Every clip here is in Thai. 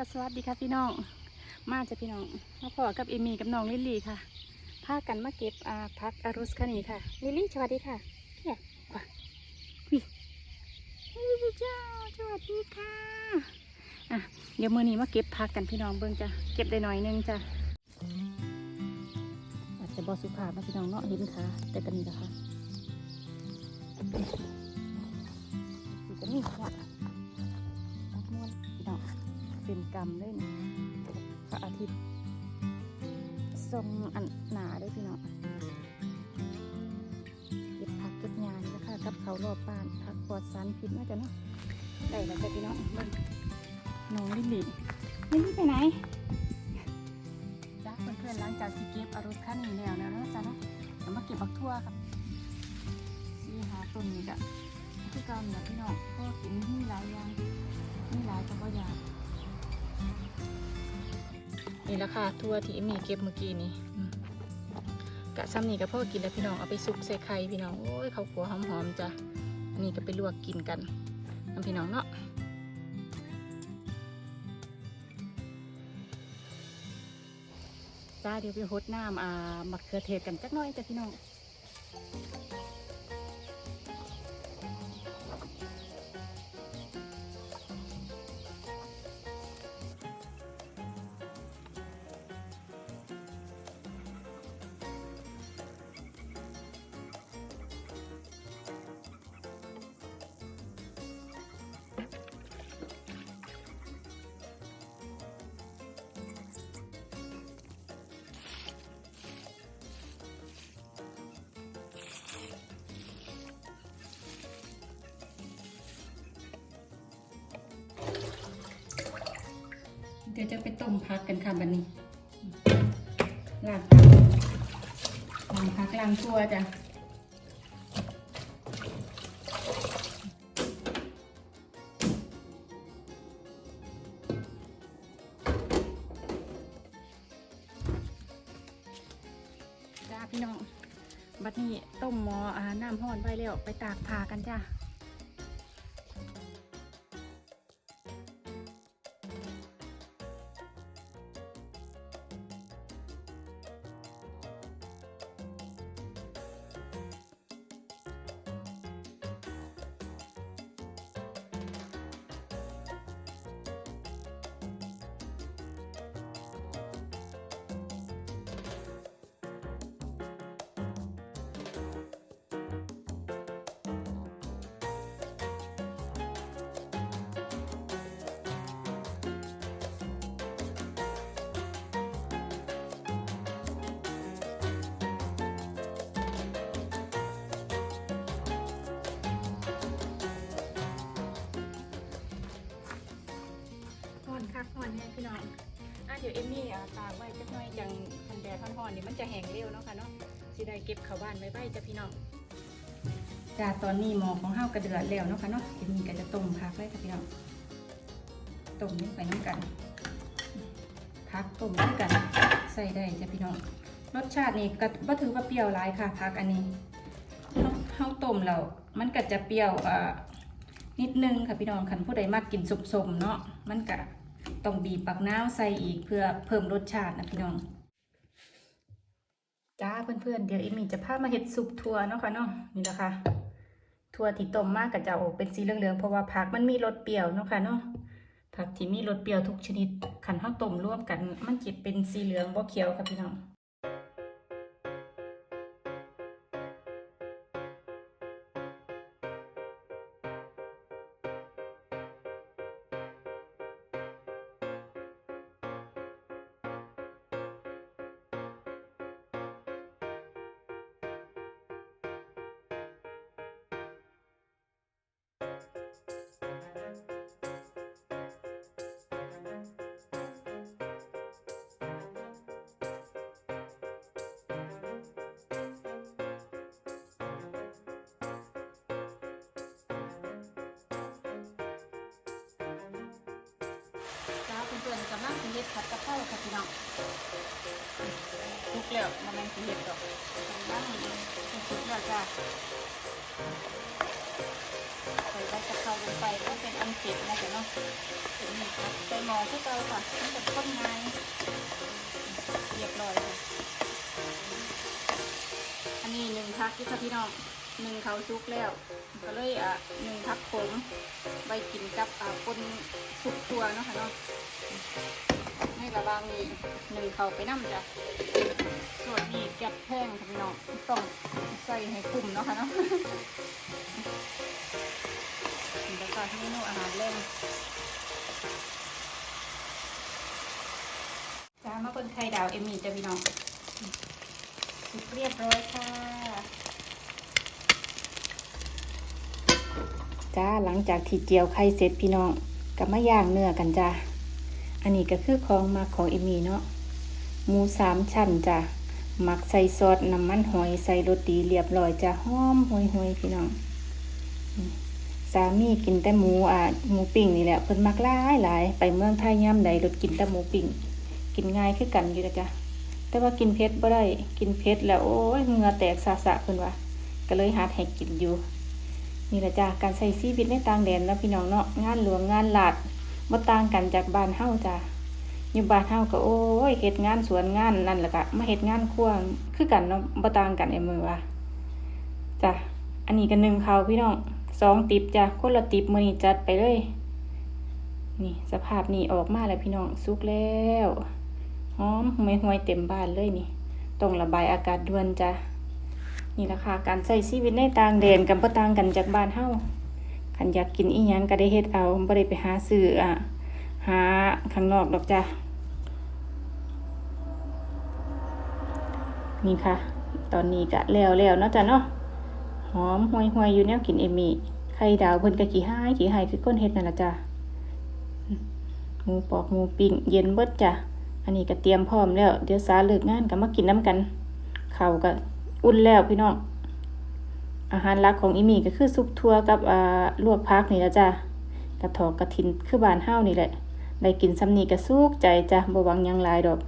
ก็สวัสดีค่ะพี่น้อง มาจ้ะพี่น้องมาพอกับเอมี่กับน้องลิลลี่ค่ะพากันมาเก็บอาพักอารุสคานีค่ะลิลลี่สวัสดีค่ะเนี่ยว่ะวิลิเจ้าสวัสดีค่ะอะเดี๋ยวมือนี้มาเก็บพักกันพี่น้องเบิ่งจ้ะเก็บได้หน่อยนึงจ้ะอาจจะบอสุภาพนะพี่น้องเนาะเห็นค่ะ แต่กันนี่แหละค่ะจะมีค่ะ รรมเลยนะพระอาทิตย์ทรงอันหนาเลยพี่น้องเก็บผักเก็บงานนะคะกับเขารอบบ้านผักปลอดสารพิษน่าจะเนาะได้แล้วจ้ะพี่น้องเบิ่งน้องลิลลี่ลิลลี่ไปไหนจ้าเพื่อนๆหล้างจากที่เก็บอารุณขั้นนี้แล้วนะเนาะจ้าเนาะเดี๋ยวมาเก็บบักทั่วครับสีหาต้นนี้กะที่เก่าเนี่ยพี่น้องก็กินมีหลายอย่างมีหลายก็บ่อยาก นี่แหละค่ะทั่วที่เอมี่เก็บเมื่อกี้นี้กะซ้ำนี่ก็พ่อกินแล้วพี่น้องเอาไปซุปใส่ไข่พี่น้องโอ้ยเขาขัวหอมๆจ้ะอันนี้ก็ไปลวกกินกันน้ำพี่น้องเนาะจ้าเดี๋ยวไปหดน้ำอ่ามะเขือเทศกันจักหน่อยจ้ะพี่น้อง ดี๋ยวจะไปต้มพักกันค่ะบันนี้ล้างล้างพักล้างตัวจ้ะจ้าพี่น้อง บัดนี้ต้มหมออาน้ำห้อนไว้แล้ว ไปตากผ้ากันจ้า อนคักห่อนแห้งพี่น้องอะเดี๋ยวเอมมี่อะตากไว้จักหน่อยจังคันแดดห่อนๆนี่มันจะแห้งเร็วเนาะค่ะเนาะสิได้เก็บเข้าบ้านไว้ไว้จ้ะพี่น้องจ้าตอนนี้หมอของเฮากระเดือดแล้วเนาะค่ะเนาะเอมมี่ก็จะต้มผักไว้ค่ะพี่น้องต้มลงไปน้ำกันผักต้มน้ำกันใส่ได้จ้ะพี่น้องรสชาตินี่ก็บ่ถือว่าเปรี้ยวหลายค่ะผักอันนี้เฮาเฮาต้มแล้วมันก็จะเปรี้ยวอ่านิดนึงค่ะพี่น้องคันผู้ใดมากกินสมๆเนาะมันก็ ต้องบีบปักน้าวใส่อีกเพื่อเพิ่มรสชาตินะพี่น้อง จ้าเพื่อนๆ เดี๋ยวเอมี่จะพามาเห็ดซุปถั่วเนาะค่ะเนาะนี่แหละค่ะถั่วที่ต้มมากกับจะออกเป็นสีเหลืองๆเพราะว่าผักมันมีรสเปรี้ยวเนาะค่ะเนาะผักที่มีรสเปรี้ยวทุกชนิดขันข้าวต้มร่วมกัน มันจะเป็นสีเหลืองบ่เขียวค่ะพี่น้อง อนๆกำลังสิเฮ็ดผัดกะเพราค่ะพี่น้องทุกแล้วมันแม่นสิเฮ็ดดอกกำลังทุกแล้วจ้ะเพราลงไปก็เป็นอันเสร็จนะจ๊ะเนาะถึงนี่ครับใส่หม้อ ที่เราค่ะมันจะข้นไงเรียบร้อยค่ะ อันนี้หนึ่งพักที่ค่ะพี่น้องหนึ่งเขาซุกแล้ว ก็เลยอะหนึ่งพักผงไปกินกับอ่าปนสุกตัวเนาะค่ะเนาะในระว่างนี้หนึ่งเขาไปน้ำจ้ะส่วนนี้แก็บแห้งค่ะพี่น้องต้องใส่ให้คุ้มเนาะค่ะเนาะนี่แล้วก็เมนูอาหารเล่น ข่ดาวเอมมี่จ้ะพี่น้องสุกเรียบร้อยค่ะ จ้าหลังจากที่เจียวไข่เสร็จพี่น้องก็มาย่างเนื้อกันจ้าอันนี้ก็คือของมาของเอมมี่เนาะหมูสามชั้นจ้ะหมักใส่ซอสน้ำมันหอยใส่รสดีเรียบร้อยจ้ะหอมห่วยห่วยๆพี่น้องอืมสามีกินแต่หมูอะหมูปิ้งนี่แหละเพิ่นมักหลายหลายไปเมืองไทยย่ำใดรถกินแต่หมูปิ้ง กินง่ายคือกันอยู่นะจ้ะแต่ว่ากินเผ็ดบ่ได้กินเผ็ดแล้วโอ้ยเหงื่อแตกสะสะเพิ่นว่าก็เลยหาให้กินอยู่นี่แหละจ้ะการใช้ชีวิตในต่างแดนแล้วพี่น้องเนาะงานหลวงงานหลาดบ่ต่างกันจากบ้านเฮาจ้ะอยู่บ้านเฮาก็โอ้ยเฮ็ดงานสวนงานนั่นแหละก็มาเฮ็ดงานครัวคือกันเนาะบ่ต่างกันไอ้มือว่าจ้ะอันนี้ก็หนึ่งข้าวพี่น้องสองติบจ้ะคนละติบมือนี้จัดไปเลย นี่สภาพนี้ออกมาแล้วพี่น้องสุกแล้ว หอมห่วยเต็มบ้านเลยนี่ต้องระบายอากาศด่วนจ้ะนี่แหละค่ะการใช้ชีวิตในต่างแดนกับ่ต่างกันจากบ้านเฮาคันอยากกินอีหยังก็ได้เฮ็ดเอาบ่ได้ไปหาซื้ออะหาข้างนอกดอกจ้ะนี่ค่ะ ตอนนี้ก็แล้วแล้วเนาะจ้ะเนาะหอมห่วยๆอยู่แนวกินเอมี่ไข่ดาวเพิ่นก็ขี้หายขี้หายคือก้นเฮ็ดนั่นล่ะจ้ะหมูปอกหมูปิ้งเย็นเบิดจ้ะ อันนี้ก็เตรียมพร้อมแล้ว เดี๋ยวสาเลิกงานก็มากินน้ำกันเข้าก็อุ่นแล้วพี่น้อง อาหารหลักของอีมี่ก็คือซุปทัวกับอ่าลวกพักนี่ละจ้ะกระถอกกระถินคือบานเฮานี่แหละ ได้กินซ้ำนี้ก็สุกใจจ้ะบ่หวังยังลายดอก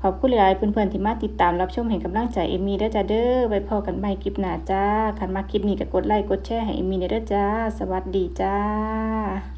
ขอบคุณหลายๆเพื่อนๆที่มาติดตามรับชมให้กำลังใจเอมี่ได้จ้ะเด้อไว้พอกันใหม่คลิปหน้าจ้าคันมาคลิปนี้ก็กดไลค์กดแชร์ให้เอมมี่เด้จ้า สวัสดีจ้า